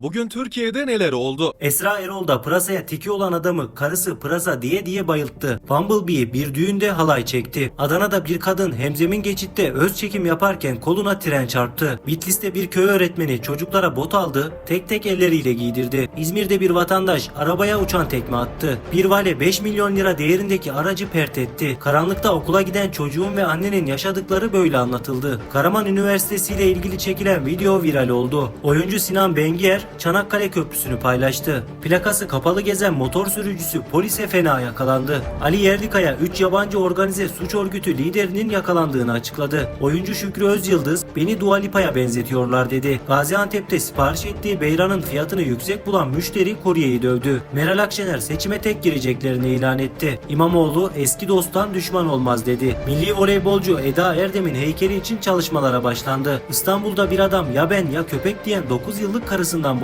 Bugün Türkiye'de neler oldu? Esra Erol da pırasaya tiki olan adamı karısı pırasa diye diye bayılttı. Bumblebee bir düğünde halay çekti. Adana'da bir kadın hemzemin geçitte öz çekim yaparken koluna tren çarptı. Bitlis'te bir köy öğretmeni çocuklara bot aldı, tek tek elleriyle giydirdi. İzmir'de bir vatandaş arabaya uçan tekme attı. Bir vale 5 milyon lira değerindeki aracı pert etti. Karanlıkta okula giden çocuğun ve annenin yaşadıkları böyle anlatıldı. Karaman Üniversitesi ile ilgili çekilen video viral oldu. Oyuncu Sinan Bengier Çanakkale Köprüsü'nü paylaştı. Plakası kapalı gezen motor sürücüsü polise fena yakalandı. Ali Yerlikaya 3 yabancı organize suç örgütü liderinin yakalandığını açıkladı. Oyuncu Şükrü Özyıldız beni Dua Lipa'ya benzetiyorlar dedi. Gaziantep'te sipariş ettiği beyranın fiyatını yüksek bulan müşteri kuryeyi dövdü. Meral Akşener seçime tek gireceklerini ilan etti. İmamoğlu eski dosttan düşman olmaz dedi. Milli voleybolcu Eda Erdem'in heykeli için çalışmalara başlandı. İstanbul'da bir adam ya ben ya köpek diyen 9 yıllık karısından